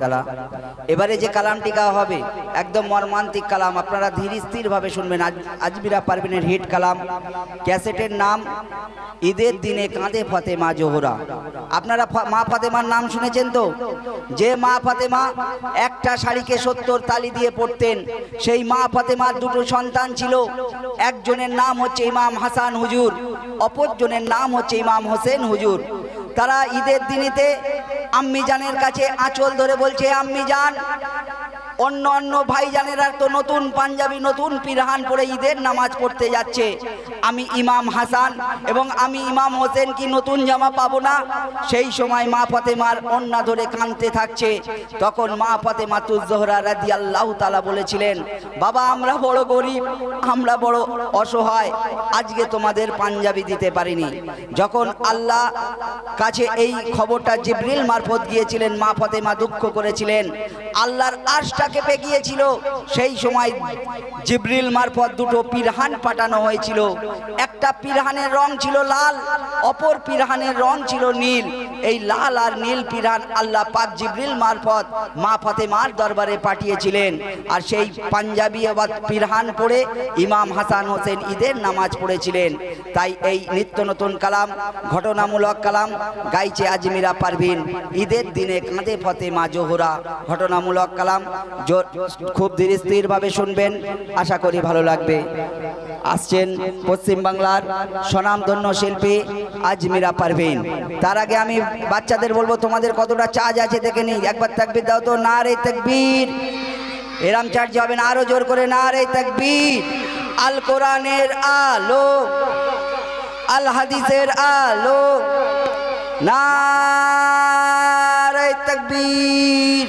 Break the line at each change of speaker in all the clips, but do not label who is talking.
তালা, এবারে যে কালামটি গাওয়া হবে, একদম মর্মান্তিক কালাম, আপনারা ধীর স্থির ভাবে শুনবেন। আজ আজমিরা পারভিনের হিট কালাম, ক্যাসেটের নাম, ঈদের দিনে কাঁদে ফাতেমা জোহরা। আপনারা মা ফাতেমার নাম শুনেছেন তো? যে মা ফাতেমা একটা শাড়িকে সত্তর তালি দিয়ে পড়তেন সেই মা ফাতেমার দুটো সন্তান ছিল। একজনের নাম হচ্ছে ইমাম হাসান হুজুর, অপরজনের নাম হচ্ছে ইমাম হোসেন হুজুর। তারা ঈদের দিনেতে আম্মি জানের কাছে আঁচল ধরে বলছে আম্মি জান অন্য অন্য ভাইজানেরা তো নতুন পাঞ্জাবি, নতুন পিরহান পরে ঈদের নামাজ পড়তে যাচ্ছে। আমি ইমাম হাসান এবং আমি ইমাম হোসেন কি নতুন জামা পাবো না? সেই সময় মা ফাতেমার অন্যা ধরে কাঁদতে থাকছে। তখন মা ফাতেমা তুজোহরা রাদি আল্লাহ তালা বলেছিলেন, বাবা, আমরা বড় গরিব, আমরা বড় অসহায়, আজকে তোমাদের পাঞ্জাবি দিতে পারিনি। যখন আল্লাহ কাছে এই খবরটা জিব্রিল মারফত গিয়েছিলেন, মা ফাতেমা দুঃখ করেছিলেন। আল্লাহর আশটা কেঁপে গিয়েছিল সেই সময় জিব্রিল মারফত দুটো পিরহান পাঠানো হয়েছিল। একটা পিরহানের রং ছিল লাল, অপর পিরহানের রং ছিল নীল। এই লাল আর নীল পিরহান আল্লাহ পাক জিব্রিল মারফত মা ফাতেমার দরবারে পাঠিয়েছিলেন। আর সেই পাঞ্জাবি বা পিরহান পড়ে ইমাম হাসান হোসেন ঈদের নামাজ পড়েছিলেন। তাই এই নিত্য নতুন কালাম, ঘটনামূলক কালাম গাইছে আজমিরা পারভিন। ঈদের দিনে কাঁদে ফতেমা জোহরা। ঘটনামূলক কালাম খুব ধীর স্থিরভাবে শুনবেন, আশা করি ভালো লাগবে। আসছেন পশ্চিমবাংলার স্বনামধন্য শিল্পী আজমিরা পারভিন। তার আগে আমি বাচ্চাদের বলব, তোমাদের কতটা চার্জ আছে দেখে নিই। একবার তাকবির দাও তো না রে তাকবীর। এরাম চার্জ হবে না, আরও জোর করে না রে তাকবীর। আল কোরআনের আলো, আল হাদিসের আলো, নারে তাকবীর।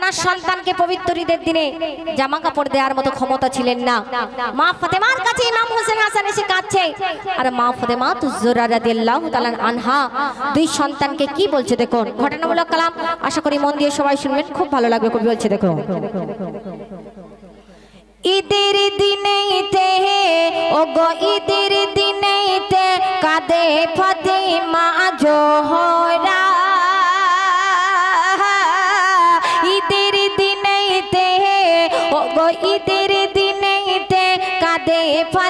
তানার সন্তানকে পবিত্র ঈদের দিনে জামা কাপড় দেওয়ার মতো ক্ষমতা ছিলেন না। মা ফাতেমার কাছে ইমাম হোসেন হাসান এসে কাঁদছে। আর মা ফাতেমা তুজোরা রাদিয়াল্লাহু তাআলা আনহা। দুই সন্তানকে কি বলছে দেখুন ঘটনামূলক কালাম। আশা করি মন দিয়ে সবাই শুনবেন। খুব ভালো লাগবে, কবি বলছে দেখুন ঈদের দিনেতে ও গো ঈদের ও গো ঈদের দিনেতে কাদে ফাতেমা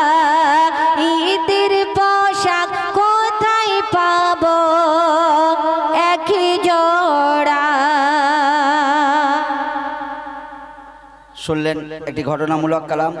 শুনলেন একটি ঘটনামূলক কালাম।